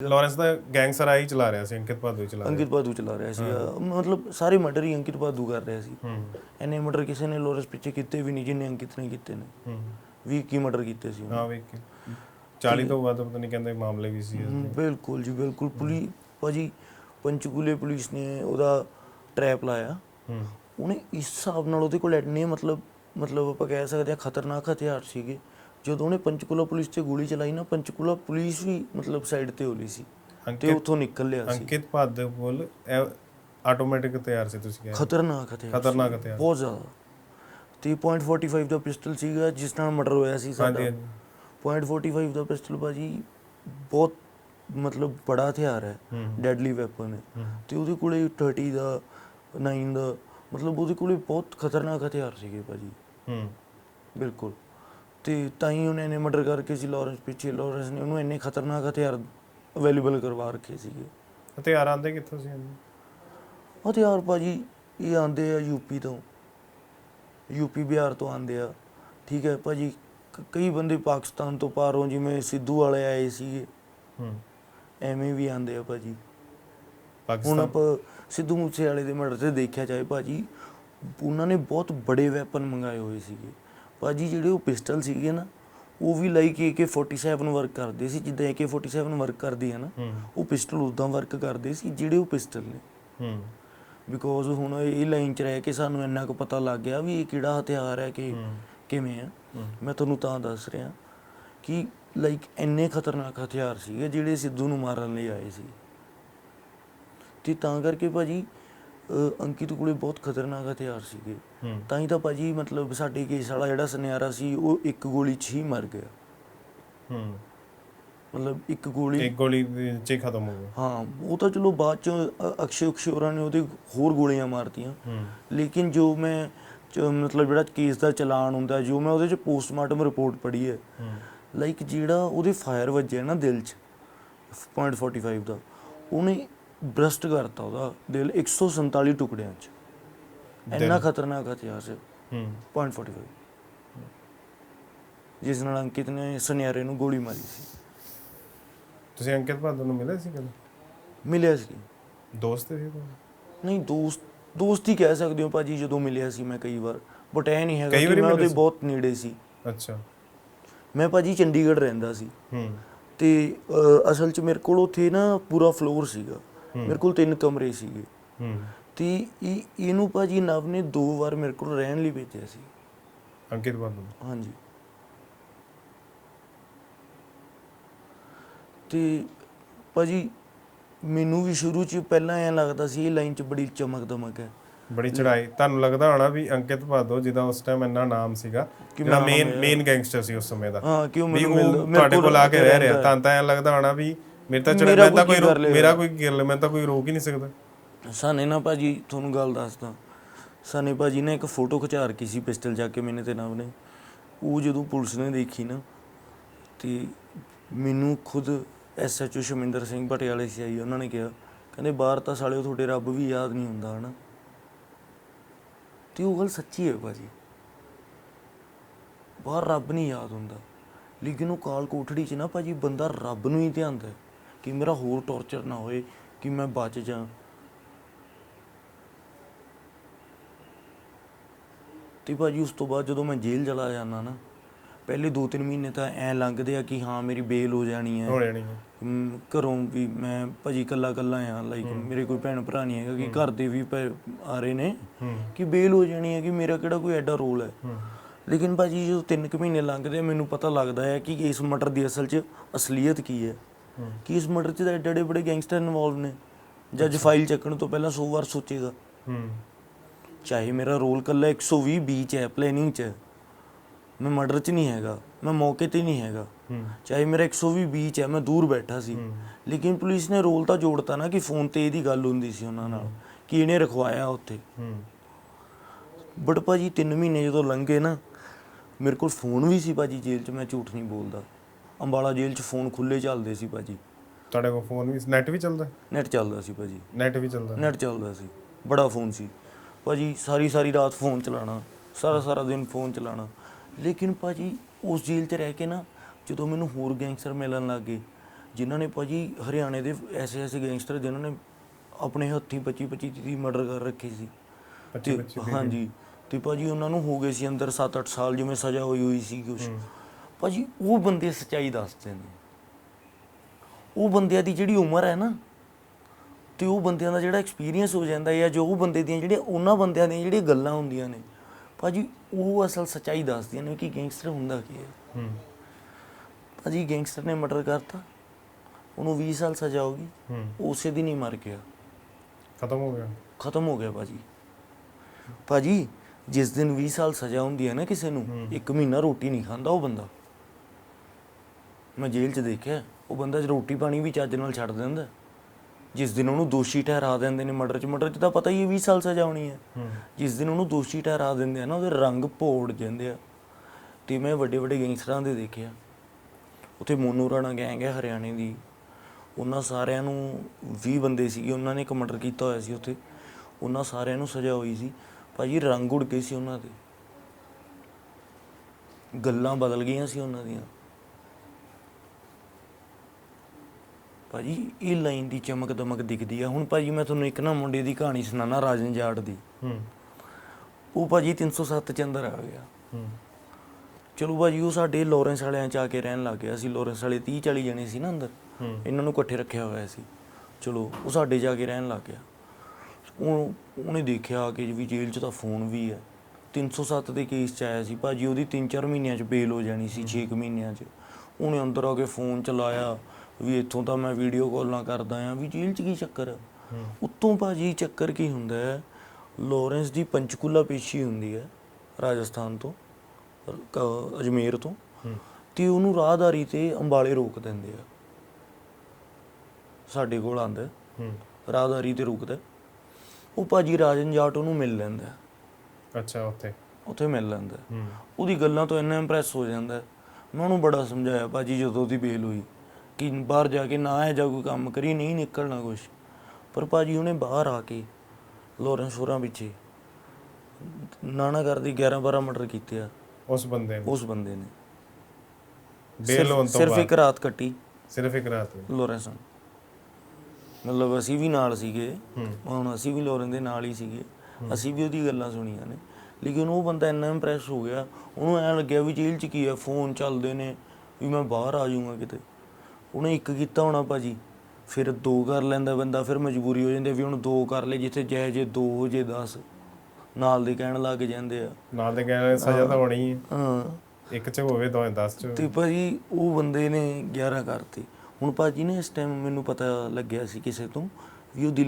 Lawrence ਦਾ gangster ਆਈ ਚਲਾ ਰਿਹਾ ਸੀ ਅੰਕਿਤ ਹੀ ਚਲਾ ਰਿਹਾ। ਅੰਕਿਤ ਬਾਦੂ ਚਲਾ ਰਿਹਾ ਸੀ ਮਤਲਬ ਸਾਰੇ ਮਰਡਰ ਹੀ ਅੰਕਿਤ ਬਾਦੂ ਕਰ ਰਿਹਾ ਸੀ। ਐਨੇ ਮਰਡਰ ਕਿਸੇ ਨੇ ਲੋਰੈਂਸ ਪਿੱਛੇ ਕੀਤੇ ਵੀ ਨਹੀਂ ਜਿੰਨੇ ਅੰਕਿਤ ਨੇ ਕੀਤੇ ਨੇ। 20 ਕੀ ਮਰਡਰ ਕੀਤੇ ਸੀ। ਹਾਂ ਵੇਖ ਕੇ। 40 ਤੋਂ ਵੱਧ ਪਤਾ ਨਹੀਂ ਕਹਿੰਦੇ ਮਾਮਲੇ ਵੀ ਸੀ ਬਿਲਕੁਲ ਜੀ ਬਿਲਕੁਲ। ਪੁਲਿਸ ਭਾਜੀ ਪੰਚਕੂਲੇ ਪੁਲਿਸ ਨੇ ਉਹਦਾ ਟ੍ਰੈਪ ਲਾਇਆ। ਉਹਨੇ ਇਸ ਹਿਸਾਬ ਨਾਲ ਉਹਦੇ ਕੋਲ ਐਨੇ ਮਤਲਬ ਮਤਲਬ ਆਪਾਂ ਕਹਿ ਸਕਦੇ ਆ ਖਤਰਨਾਕ ਹਥਿਆਰ ਸੀਗੇ। ਜਦੋਂ ਉਹਨੇ ਪੰਚਕੂਲਾ ਪੁਲਿਸ ਤੇ ਗੋਲੀ ਚਲਾਈ ਨਾ ਪੰਚਕੂਲਾ ਪੁਲਿਸ ਵੀ ਮਤਲਬ ਸਾਈਡ ਤੇ ਹੋ ਲਈ ਸੀ ਤੇ ਉੱਥੋਂ ਨਿਕਲ ਲਿਆ ਸੀ। ਅੰਕਿਤ ਭਾਦੂ ਕੋਲ ਆਟੋਮੈਟਿਕ ਤਿਆਰ ਸੀ ਤੁਸੀਂ ਖਤਰਨਾਕ ਹਥਿਆਰ ਖਤਰਨਾਕ ਹਥਿਆਰ ਬਹੁਤ ਜ਼ਿਆਦਾ। ਤੇ .45 ਦਾ ਪਿਸਟਲ ਸੀਗਾ ਜਿਸ ਨਾਲ ਮਰਡਰ ਹੋਇਆ ਸੀ ਸਾਡਾ। ਹਾਂਜੀ ਹਾਂਜੀ .45 ਦਾ ਪਿਸਟਲ ਭਾਜੀ ਬਹੁਤ ਮਤਲਬ ਬੜਾ ਹਥਿਆਰ ਹੈ ਡੈਡਲੀ ਵੈਪਨ ਹੂੰ। ਤੇ ਉਹਦੇ ਕੋਲੇ 30 ਦਾ 9 ਦਾ ਮਤਲਬ ਉਹਦੇ ਕੋਲੇ ਬਹੁਤ ਖਤਰਨਾਕ ਹਥਿਆਰ ਸੀਗੇ ਭਾਜੀ। ਹੂੰ। ਬਿਲਕੁਲ। ਤੇ ਤਾਂ ਹੀ ਉਹਨੇ ਨੇ ਮਰਡਰ ਕਰਕੇ ਸੀ ਲਾਰੈਂਸ ਪਿੱਛੇ ਲਾਰੈਂਸ ਨੇ ਉਹਨੂੰ ਇੰਨੇ ਖਤਰਨਾਕ ਹਥਿਆਰ ਅਵੇਲੇਬਲ ਕਰਵਾ ਰੱਖੇ ਸੀਗੇ। ਹਥਿਆਰ ਆਂਦੇ ਕਿੱਥੋਂ ਸੀ? ਹਥਿਆਰ ਭਾਜੀ ਇਹ ਆਂਦੇ ਆ ਯੂਪੀ ਤੋਂ। ਯੂਪੀ ਬਿਹਾਰ ਤੋਂ ਆਂਦੇ ਆ। ਠੀਕ ਹੈ ਭਾਜੀ ਕਈ ਬੰਦੇ ਪਾਕਿਸਤਾਨ ਤੋਂ ਪਾਰੋਂ ਜਿਵੇਂ ਸਿੱਧੂ ਵਾਲੇ ਆਏ ਸੀਗੇ। ਹੂੰ। ਐਵੇਂ ਵੀ ਆਂਦੇ ਆ ਭਾਜੀ। ਹੁਣ ਪਾਕਿਸਤਾਨ? ਆਪਾਂ ਸਿੱਧੂ ਮੂਸੇ ਵਾਲੇ ਦੇ ਮਰਡਰ ਤੇ ਦੇਖਿਆ ਜਾਏ ਭਾਜੀ ਉਹਨਾਂ ਨੇ ਬਹੁਤ ਬੜੇ ਵੈਪਨ ਮੰਗਾਏ ਹੋਏ ਸੀਗੇ। ਭਾਜੀ ਜਿਹੜੇ ਉਹ ਪਿਸਟਲ ਸੀਗੇ ਨਾ ਉਹ ਵੀ ਲਾਈਕ AK47 ਵਰਕ ਕਰਦੇ ਸੀ ਜਿੱਦਾਂ AK47 ਵਰਕ ਕਰਦੀ ਹੈ ਨਾ ਉਹ ਪਿਸਟਲ ਉਦਾਂ ਵਰਕ ਕਰਦੇ ਸੀ ਜਿਹੜੇ ਉਹ ਪਿਸਟਲ ਨੇ। ਹੂੰ। ਬਿਕੋਜ਼ ਹੁਣ ਇਹ ਲਾਈਨ 'ਚ ਰਹਿ ਕੇ ਸਾਨੂੰ ਇੰਨਾ ਕੁ ਪਤਾ ਲੱਗ ਗਿਆ ਵੀ ਇਹ ਕਿਹੜਾ ਹਥਿਆਰ ਹੈ ਕਿ ਕਿਵੇਂ ਆ। ਮੈਂ ਤੁਹਾਨੂੰ ਤਾਂ ਦੱਸ ਰਿਹਾ ਕਿ ਲਾਈਕ ਇੰਨੇ ਖਤਰਨਾਕ ਹਥਿਆਰ ਸੀਗੇ ਜਿਹੜੇ ਸਿੱਧੂ ਨੂੰ ਮਾਰਨ ਲਈ ਆਏ ਸੀ। ਤੇ ਤਾਂ ਕਰਕੇ ਭਾਜੀ ਅੰਕਿਤ ਕੋਲੇ ਬਹੁਤ ਖਤਰਨਾਕ ਹਥਿਆਰ ਸੀਗੇ। ਹੂੰ। ਤਾਂ ਹੀ ਤਾਂ ਭਾਜੀ ਮਤਲਬ ਸਾਡੇ ਕੇਸ ਵਾਲਾ ਜਿਹੜਾ ਸੁਨਿਆਰਾ ਸੀ ਉਹ ਇੱਕ ਗੋਲੀ 'ਚ ਹੀ ਮਰ ਗਿਆ। ਹੂੰ। ਮਤਲਬ ਇੱਕ ਗੋਲੀ ਇੱਕ ਗੋਲੀ ਚ ਹੀ ਖਤਮ ਹੋ ਗਿਆ। ਹਾਂ ਉਹ ਤਾਂ ਚਲੋ ਬਾਅਦ ਚ ਅਕਸ਼ੇ ਉਕਸ਼ੋਰਾ ਨੇ ਉਹਦੇ ਹੋਰ ਗੋਲੀਆਂ ਮਾਰਤੀਆਂ। ਹੂੰ। ਲੇਕਿਨ ਜੋ ਮੈਂ ਮਤਲਬ ਜਿਹੜਾ ਕੇਸ ਦਾ ਚਲਾਨ ਹੁੰਦਾ ਜੋ ਮੈਂ ਉਹਦੇ ਚ ਪੋਸਟਮਾਰਟਮ ਰਿਪੋਰਟ ਪੜ੍ਹੀ ਹੈ। ਲਾਈਕ ਜਿਹੜਾ ਉਹਦੇ ਫਾਇਰ ਵੱਜਿਆ ਨਾ ਦਿਲ ਚ .45 ਦਾ ਉਹਨੇ ਬ੍ਰਸਟ ਕਰਤਾ ਉਹਦਾ ਦਿਲ 147 ਟੁਕੜਿਆਂ ਚ ਇੰਨਾ ਖਤਰਨਾਕ ਹਥਿਆਰ ਸੀ ਹੂੰ .45 ਜਿਸ ਨਾਲ ਅੰਕਿਤ ਨੇ ਸੁਨਿਆਰੇ ਨੂੰ ਗੋਲੀ ਮਾਰੀ ਸੀ ਤੁਸੀਂ ਅੰਕਿਤ ਭਾਦੂ ਨੂੰ ਮਿਲੇ ਸੀ ਕਦੇ ਮਿਲਿਆ ਸੀ ਦੋਸਤ ਸੀ ਤੁਹਾਡੇ? ਨਹੀਂ ਦੋਸਤ ਦੋਸਤ ਹੀ ਕਹਿ ਸਕਦੇ ਹੋ ਭਾਜੀ ਜਦੋਂ ਮਿਲਿਆ ਸੀ ਮੈਂ ਕਈ ਵਾਰ ਬਟ ਇਹ ਨਹੀਂ ਹੈਗਾ ਕਿ ਮੈਂ ਉਹਦੇ? ਬਹੁਤ ਨੇੜੇ ਸੀ ਅੱਛਾ ਮੈਂ ਭਾਜੀ ਚੰਡੀਗੜ੍ਹ ਰਹਿੰਦਾ ਸੀ ਹੂੰ ਤੇ ਅਸਲ 'ਚ ਮੇਰੇ ਕੋਲ ਉੱਥੇ ਨਾ ਪੂਰਾ ਫਲੋਰ ਸੀਗਾ। ਮੇਰੇ ਕੋਲ ਤਿੰਨ ਕਮਰੇ ਸੀਗੇ। ਹੂੰ। ਤੇ ਇਹ ਇਹਨੂੰ ਭਾਜੀ ਨਵ ਨੇ ਦੋ ਵਾਰ ਮੇਰੇ ਕੋਲ ਰਹਿਣ ਲਈ ਭੇਜਿਆ ਸੀ। ਅੰਕਿਤ ਨੂੰ। ਹਾਂਜੀ। ਤੇ ਭਾਜੀ ਮੈਨੂੰ ਵੀ ਸ਼ੁਰੂ 'ਚ ਪਹਿਲਾਂ ਐਂ ਲੱਗਦਾ ਸੀ ਇਹ ਲਾਈਨ 'ਚ ਬੜੀ ਚਮਕ ਦਮਕ ਹੈ। ਬੜੀ ਚੜਾਈ ਤੁਹਾਨੂੰ ਲੱਗਦਾ ਹੋਣਾ ਵੀ ਅੰਕਿਤ ਭਾਦੋ ਜਿਹਦਾ ਉਸ ਟਾਈਮ ਇੰਨਾ ਨਾਮ ਸੀਗਾ ਜਿਹੜਾ ਮੇਨ। ਮੇਨ ਗੈਂਗਸਟਰ ਸੀ ਉਸ ਸਮੇਂ ਦਾ। ਹਾਂ ਕਿਉਂ ਮੈਨੂੰ ਤੁਹਾਡੇ ਕੋਲ ਆ ਕੇ ਰਹਿ ਰਿਹਾ। ਤਾਂ ਤਾਂ ਐਂ ਲੱਗਦਾ ਹੋਣਾ ਵੀ ਮੇਰੇ ਤਾਂ ਚੜਾ ਮੈਂ ਤਾਂ ਕੋਈ। ਮੇਰਾ ਕੋਈ ਕਰ ਲੈ ਮੈਂ ਤਾਂ ਕੋਈ ਰੋਕ ਹੀ ਨਹੀਂ ਸਕਦਾ। ਸਾਨੇ ਨਾ ਭਾਜੀ ਤੁਹਾਨੂੰ ਗੱਲ ਦੱਸਦਾ। ਸਾਨੇ ਭਾਜੀ ਨੇ ਇੱਕ ਫੋਟੋ ਖਿਚਾ ਰੱਖੀ ਸੀ ਪਿਸਟਲ ਜਾ ਕੇ ਮੈਨੇ ਤੇ ਨਾਮ ਨੇ। ਉਹ ਜਦੋਂ ਪੁਲਿਸ ਨੇ ਦੇਖੀ ਨਾ ਤੇ ਮੈਨੂੰ ਖੁਦ ਐਸਐਚਓ ਸ਼ਮਿੰਦਰ ਸਿੰਘ ਪਟਿਆਲੇ ਸੀ ਆਈ ਉਹਨਾਂ ਨੇ ਕਿਹਾ ਕਹਿੰਦੇ ਬਾਹਰ ਤਾਂ ਸਾਲਿਓ ਤੁਹਾਡੇ ਰੱਬ ਵੀ ਯਾਦ ਨਹੀਂ ਹੁੰਦਾ ਹਨਾ? ਤੇ ਉਹ ਗੱਲ ਸੱਚੀ ਹੈ ਭਾਜੀ। ਬਾਹਰ ਰੱਬ ਨਹੀਂ ਯਾਦ ਹੁੰਦਾ। ਲੇਕਿਨ ਉਹ ਕਾਲ ਕੋਠੜੀ 'ਚ ਨਾ ਭਾਜੀ ਬੰਦਾ ਰੱਬ ਨੂੰ ਹੀ ਧਿਆਉਂਦਾ ਹੈ ਕਿ ਮੇਰਾ ਹੋਰ ਟੌਰਚਰ ਨਾ ਹੋਏ ਕਿ ਮੈਂ ਬਚ ਜਾ ਤੇ ਭਾਜੀ ਉਸ ਤੋਂ ਬਾਅਦ ਜਦੋਂ ਮੈਂ ਜੇਲ੍ਹ ਚਲਾ ਜਾਂਦਾ ਨਾ ਪਹਿਲੇ 2-3 ਮਹੀਨੇ ਤਾਂ ਐ ਲੰਘਦੇ ਆ ਕਿ ਹਾਂ ਮੇਰੀ ਬੇਲ ਹੋ ਜਾਣੀ ਹੈ। ਹੋ ਜਾਣੀ ਹੈ। ਹਮ, ਘਰੋਂ ਵੀ ਮੈਂ ਭਾਜੀ ਕੱਲਾ ਕੱਲਾ ਆ ਲਾਈਕ ਮੇਰੇ ਕੋਈ ਭੈਣ ਭਰਾ ਨਹੀਂ ਹੈਗਾ ਕਿ ਘਰ ਦੇ ਵੀ ਆ ਰਹੇ ਨੇ ਹੂੰ ਕਿ ਬੇਲ ਹੋ ਜਾਣੀ ਹੈ ਕਿ ਮੇਰਾ ਕਿਹੜਾ ਕੋਈ ਐਡਾ ਰੋਲ ਹੈ। ਹੂੰ ਲੇਕਿਨ ਭਾਜੀ ਜਦੋਂ 3 ਕੁ ਮਹੀਨੇ ਲੰਘਦੇ ਆ, ਮੈਨੂੰ ਪਤਾ ਲੱਗਦਾ ਹੈ ਕਿ ਇਸ ਮਟਰ ਦੀ ਅਸਲ 'ਚ ਅਸਲੀਅਤ ਕੀ ਹੂੰ। ਕਿ ਇਸ ਮਟਰ 'ਚ ਤਾਂ ਐਡੇ ਬੜੇ ਗੈਂਗਸਟਰ ਇਨਵੋਲਵ ਨੇ। ਜੱਜ ਫਾਈਲ ਚੱਕਣ ਤੋਂ ਪਹਿਲਾਂ 100 ਵਾਰ ਸੋਚੇਗਾ। ਹੂੰ। ਚਾਹੇ ਮੇਰਾ ਰੋਲ ਕੱਲਾ 120 ਬੀ ਚ ਹੈ ਪਲੈਨਿੰਗ ਚ। ਮੈਂ ਮਰਡਰ ਚ ਨਹੀਂ ਹੈਗਾ ਮੈਂ ਮੌਕੇ ਤੇ ਨਹੀਂ ਹੈਗਾ। ਹੂੰ। ਚਾਹੇ ਮੇਰਾ 120 ਬੀ ਚ ਹੈ ਮੈਂ ਦੂਰ ਬੈਠਾ ਸੀ। ਲੇਕਿਨ ਪੁਲਿਸ ਨੇ ਰੋਲ ਤਾਂ ਜੋੜਤਾ ਨਾ ਕਿ ਫੋਨ ਤੇ ਇਹਦੀ ਗੱਲ ਹੁੰਦੀ ਸੀ ਉਹਨਾਂ ਨਾਲ ਕਿ ਇਹਨੇ ਰਖਵਾਇਆ ਉੱਥੇ। ਹੂੰ। ਬਟ ਭਾਜੀ 3 ਮਹੀਨੇ ਜਦੋਂ ਲੰਘੇ ਨਾ ਮੇਰੇ ਕੋਲ ਫੋਨ ਵੀ ਸੀ ਭਾਜੀ ਜੇਲ੍ਹ 'ਚ ਮੈਂ ਝੂਠ ਨਹੀਂ ਬੋਲਦਾ। ਅੰਬਾਲਾ ਜੇਲ੍ਹ 'ਚ ਫੋਨ ਖੁੱਲੇ ਚੱਲਦੇ ਸੀ ਭਾਜੀ। ਤੁਹਾਡੇ ਕੋਲ ਫੋਨ ਵੀ ਨੈਟ ਵੀ ਚੱਲਦਾ? ਨੈਟ ਚੱਲਦਾ ਸੀ ਭਾਜੀ। ਨੈਟ ਵੀ ਚੱਲਦਾ? ਨੈਟ ਚੱਲਦਾ ਸੀ। ਬੜਾ ਫੋਨ ਸੀ। ਭਾਜੀ ਸਾਰੀ ਸਾਰੀ ਰਾਤ ਫੋਨ ਚਲਾਣਾ ਸਾਰਾ ਸਾਰਾ ਦਿਨ ਫੋਨ ਚਲਾਣਾ ਲੇਕਿਨ ਭਾਜੀ ਉਸ ਜੇਲ੍ਹ 'ਚ ਰਹਿ ਕੇ ਨਾ ਜਦੋਂ ਮੈਨੂੰ ਹੋਰ ਗੈਂਗਸਟਰ ਮਿਲਣ ਲੱਗੇ ਜਿਨ੍ਹਾਂ ਨੇ ਭਾਜੀ ਹਰਿਆਣੇ ਦੇ ਐਸੇ ਐਸੇ ਗੈਂਗਸਟਰ ਜਿਨ੍ਹਾਂ ਨੇ ਆਪਣੇ ਹੱਥੀਂ 25 25 30 ਮਰਡਰ ਕਰ ਰੱਖੇ ਸੀ। 25 ਤੇ 25 ਹਾਂਜੀ। ਤੇ ਭਾਜੀ ਉਹਨਾਂ ਨੂੰ ਹੋ ਗਏ ਸੀ ਅੰਦਰ 7-8 ਸਾਲ ਜਿਵੇਂ ਸਜ਼ਾ ਹੋਈ ਹੋਈ ਸੀ ਕੁਛ। ਭਾਜੀ ਉਹ ਬੰਦੇ ਸੱਚਾਈ ਦੱਸਦੇ ਨੇ ਉਹ ਬੰਦਿਆਂ ਦੀ ਜਿਹੜੀ ਉਮਰ ਹੈ ਨਾ ਤੇ ਉਹ ਬੰਦਿਆਂ ਦਾ ਜਿਹੜਾ ਐਕਸਪੀਰੀਅੰਸ ਹੋ ਜਾਂਦਾ ਹੈ ਜਾਂ ਜੋ ਉਹ ਬੰਦੇ ਦੀਆਂ ਜਿਹੜੀਆਂ ਉਹਨਾਂ ਬੰਦਿਆਂ ਦੀਆਂ ਜਿਹੜੀਆਂ ਗੱਲਾਂ ਹੁੰਦੀਆਂ ਨੇ ਭਾਜੀ ਉਹ ਅਸਲ ਸੱਚਾਈ ਦੱਸਦੀਆਂ ਨੇ ਕਿ ਗੈਂਗਸਟਰ ਹੁੰਦਾ ਕੀ ਹੈ। ਹੂੰ। ਭਾਜੀ ਗੈਂਗਸਟਰ ਨੇ ਮਰਡਰ ਕਰਤਾ ਉਹਨੂੰ 20 ਸਾਲ ਸਜ਼ਾ ਹੋ ਗਈ ਹੂੰ। ਉਸੇ ਦਿਨ ਹੀ ਮਰ ਗਿਆ। ਖਤਮ ਹੋ ਗਿਆ। ਖਤਮ ਹੋ ਗਿਆ ਭਾਜੀ। ਭਾਜੀ ਜਿਸ ਦਿਨ 20 ਸਾਲ ਸਜ਼ਾ ਹੁੰਦੀ ਹੈ ਨਾ ਕਿਸੇ ਨੂੰ। ਇੱਕ ਮਹੀਨਾ ਰੋਟੀ ਨਹੀਂ ਖਾਂਦਾ ਉਹ ਬੰਦਾ। ਮੈਂ ਜੇਲ੍ਹ 'ਚ ਦੇਖਿਆ ਉਹ ਬੰਦਾ ਰੋਟੀ ਪਾਣੀ ਵੀ ਚੱਜ ਨਾਲ ਛੱਡ ਦਿੰਦਾ। ਜਿਸ ਦਿਨ ਉਹਨੂੰ ਦੋਸ਼ੀ ਠਹਿਰਾ ਦਿੰਦੇ ਨੇ ਮਰਡਰ 'ਚ ਮਰਡਰ 'ਚ ਤਾਂ ਪਤਾ ਹੀ ਹੈ 20 ਸਾਲ ਸਜ਼ਾ ਹੋਣੀ ਹੈ। ਹੂੰ। ਜਿਸ ਦਿਨ ਉਹਨੂੰ ਦੋਸ਼ੀ ਠਹਿਰਾ ਦਿੰਦੇ ਆ ਨਾ ਉਹਦੇ ਰੰਗ ਭੋੜ ਜਾਂਦੇ ਆ। ਤੇ ਮੈਂ ਵੱਡੇ ਵੱਡੇ ਗੈਂਗਸਟਰਾਂ ਦੇ ਦੇਖਿਆ। ਉੱਥੇ ਮੋਨੂ ਰਾਣਾ ਗੈਂਗ ਹੈ ਹਰਿਆਣੇ ਦੀ। ਉਹਨਾਂ ਸਾਰਿਆਂ ਨੂੰ 20 ਬੰਦੇ ਸੀਗੇ ਉਹਨਾਂ ਨੇ ਇੱਕ ਮਰਡਰ ਕੀਤਾ ਹੋਇਆ ਸੀ ਉੱਥੇ। ਉਹਨਾਂ ਸਾਰਿਆਂ ਨੂੰ ਸਜ਼ਾ ਹੋਈ ਸੀ। ਭਾਜੀ ਰੰਗ ਉੜ ਗਏ ਸੀ ਉਹਨਾਂ ਦੇ। ਗੱਲਾਂ ਬਦਲ ਗਈਆਂ ਸੀ ਉਹਨਾਂ ਦੀਆਂ। ਭਾਜੀ ਇਹ ਲਾਈਨ ਦੀ ਚਮਕ ਦਮਕ ਦਿਖਦੀ ਆ। ਹੁਣ ਭਾਜੀ ਮੈਂ ਤੁਹਾਨੂੰ ਇੱਕ ਨਾ ਮੁੰਡੇ ਦੀ ਕਹਾਣੀ ਸੁਣਾਣਾ ਰਾਜਨ ਜਾਟ ਦੀ। ਹੂੰ। ਉਹ ਭਾਜੀ 307 ਚ ਅੰਦਰ ਆ ਗਿਆ। ਹੂੰ। ਚਲੋ ਭਾਜੀ ਉਹ ਸਾਡੇ ਲਾਰੈਂਸ ਵਾਲਿਆਂ ਚ ਆ ਕੇ ਰਹਿਣ ਲੱਗ ਗਿਆ ਸੀ। ਲਾਰੈਂਸ ਵਾਲੇ 30 40 ਜਣੇ ਸੀ ਨਾ ਅੰਦਰ। ਇਹਨਾਂ ਨੂੰ ਇਕੱਠੇ ਰੱਖਿਆ ਹੋਇਆ ਸੀ। ਚਲੋ ਉਹ ਸਾਡੇ ਜਾ ਕੇ ਰਹਿਣ ਲੱਗ ਗਿਆ। ਉਹ ਉਹਨੇ ਦੇਖਿਆ ਕਿ ਵੀ ਜੇਲ੍ਹ 'ਚ ਤਾਂ ਫੋਨ ਵੀ ਹੈ 307 ਦੇ ਕੇਸ 'ਚ ਆਇਆ ਸੀ। ਭਾਜੀ ਉਹਦੀ 3-4 ਮਹੀਨਿਆਂ 'ਚ ਬੇਲ ਹੋ ਜਾਣੀ ਸੀ 6 ਮਹੀਨਿਆਂ 'ਚ। ਉਹਨੇ ਅੰਦਰ ਆ ਕੇ ਫੋਨ ਚਲਾਇਆ। ਵੀ ਇੱਥੋਂ ਤਾਂ ਮੈਂ ਵੀਡੀਓ ਕਾਲਾਂ ਕਰਦਾ ਆ ਵੀ ਜੇਲ੍ਹ 'ਚ ਕੀ ਚੱਕਰ ਹੂੰ। ਉੱਤੋਂ ਭਾਜੀ ਚੱਕਰ ਕੀ ਹੁੰਦਾ ਹੈ? ਲਾਰੈਂਸ ਦੀ ਪੰਚਕੂਲਾ ਪੇਸ਼ੀ ਹੁੰਦੀ ਹੈ ਰਾਜਸਥਾਨ ਤੋਂ ਅਜਮੇਰ ਤੋਂ। ਤੇ ਉਹਨੂੰ ਰਾਹਦਾਰੀ ਤੇ ਅੰਬਾਲੇ ਰੋਕ ਦਿੰਦੇ ਆ। ਸਾਡੇ ਕੋਲ ਆਂਦਾ ਰਾਹਦਾਰੀ ਤੇ ਰੁਕਦਾ ਉਹ ਭਾਜੀ ਰਾਜਨ ਜਾਟ ਉਹਨੂੰ ਮਿਲ ਲੈਂਦਾ। ਅੱਛਾ ਉੱਥੇ। ਉੱਥੇ ਮਿਲ ਲੈਂਦਾ ਉਹਦੀ ਗੱਲਾਂ ਤੋਂ ਇੰਨਾ ਇੰਪ੍ਰੈਸ ਹੋ ਜਾਂਦਾ। ਮੈਂ ਉਹਨੂੰ ਬੜਾ ਸਮਝਾਇਆ ਭਾਜੀ ਜਦੋਂ ਉਹਦੀ ਬੇਲ ਹੋਈ। ਕਿ ਬਾਹਰ ਜਾ ਕੇ ਨਾ ਹੈ ਜਾ ਕੋਈ ਕੰਮ ਕਰੀ ਨਹੀਂ ਨਿਕਲਣਾ ਕੁਛ। ਪਰ ਭਾਜੀ ਉਹਨੇ ਬਾਹਰ ਆ ਕੇ ਲੋਰੈਂਸ ਹੋਰਾਂ ਪਿੱਛੇ ਨਾਨਾ ਕਰਦੀ 11 12 ਮਰਡਰ ਕੀਤੇ ਆ। ਉਸ ਬੰਦੇ ਨੇ? ਉਸ ਬੰਦੇ ਨੇ। ਬੇਲ ਹੋਣ ਤੋਂ ਸਿਰਫ ਇੱਕ ਰਾਤ ਕੱਟੀ। ਸਿਰਫ ਇੱਕ ਰਾਤ ਲੋਰੈਂਸ। ਮਤਲਬ ਅਸੀਂ ਵੀ ਨਾਲ ਸੀਗੇ। ਹੁਣ ਅਸੀਂ ਵੀ ਲੋਰਨ ਦੇ ਨਾਲ ਹੀ ਸੀਗੇ। ਅਸੀਂ ਵੀ ਉਹਦੀ ਗੱਲਾਂ ਸੁਣੀਆਂ ਨੇ। ਲੇਕਿਨ ਉਹ ਬੰਦਾ ਇੰਨਾ ਇੰਪ੍ਰੈਸ ਹੋ ਗਿਆ। ਉਹਨੂੰ ਐਂ ਲੱਗਿਆ ਵੀ ਜੇਲ੍ਹ 'ਚ ਕੀ ਹੈ ਫੋਨ ਚੱਲਦੇ ਨੇ ਵੀ ਮੈਂ ਬਾਹਰ ਆ ਜਾਊਂਗਾ ਕਿਤੇ। ਉਹਨੇ ਇੱਕ ਕੀਤਾ ਹੋਣਾ ਭਾਜੀ। ਫਿਰ ਦੋ ਕਰ ਲੈਂਦਾ ਬੰਦਾ ਫਿਰ ਮਜਬੂਰੀ ਹੋ ਜਾਂਦੀ ਵੀ ਹੁਣ ਦੋ ਕਰ ਲੈ ਜਿੱਥੇ ਜੈ ਜੇ ਦੋ ਹੋ ਜੇ 10 ਨਾਲ ਦੇ ਕਹਿਣ ਲੱਗ ਜਾਂਦੇ ਆ। ਨਾਲ ਦੇ ਕਹਿਣ ਸਜ਼ਾ ਤਾਂ ਹੋਣੀ ਹੈ ਹਾਂ। ਇੱਕ ਚ ਹੋਵੇ ਦੋਵੇਂ 10 ਚ ਤੇ ਭਾਜੀ ਉਹ ਬੰਦੇ ਨੇ 11 ਕਰਤੇ। ਹੁਣ ਭਾਜੀ ਨੇ ਇਸ ਟਾਈਮ ਮੈਨੂੰ ਪਤਾ ਲੱਗਿਆ ਸੀ ਕਿਸੇ ਤੋਂ ਵੀ ਉਹ ਦਿੱਲੀ